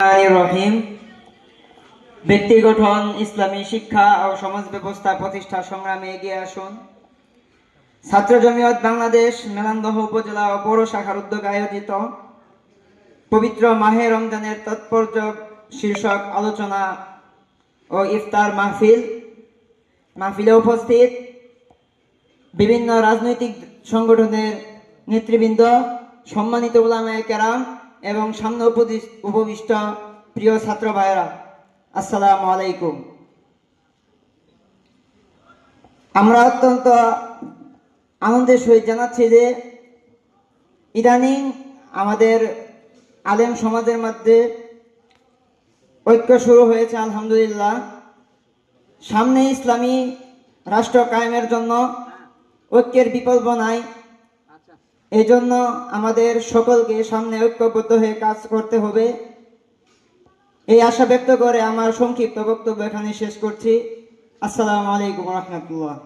রহিম। ব্যক্তি গঠন ইসলামী শিক্ষা ও সমাজ ব্যবস্থা প্রতিষ্ঠা সংগ্রামে এগিয়ে আসুন। ছাত্র জমিয়ত বাংলাদেশ, মেলান্দহ উপজেলা পৌর শাখার উদ্যোগে আয়োজিত পবিত্র মাহে রমজানের তাৎপর্য শীর্ষক আলোচনা ও ইফতার মাহফিল। মাহফিলে উপস্থিত বিভিন্ন রাজনৈতিক সংগঠনের নেতৃবৃন্দ, সম্মানিত ওলামায়ে কেরাম এবং সামনে উপবিষ্ট প্রিয় ছাত্র ভাইরা আসসালামু আলাইকুম। আমরা অত্যন্ত আনন্দের সহিত জানাচ্ছি যে ইদানিং আমাদের আলেম সমাজের মধ্যে ঐক্য শুরু হয়েছে, আলহামদুলিল্লাহ। সামনে ইসলামী রাষ্ট্র কায়েমের জন্য ঐক্যের বিকল্প নাই। এই জন্য আমাদের সকলকে সামনে ঐক্যবদ্ধ হয়ে কাজ করতে হবে। এই আশা ব্যক্ত করে আমার সংক্ষিপ্ত বক্তব্য এখানে শেষ করছি। আসসালামু আলাইকুম রহমতুল্লাহ।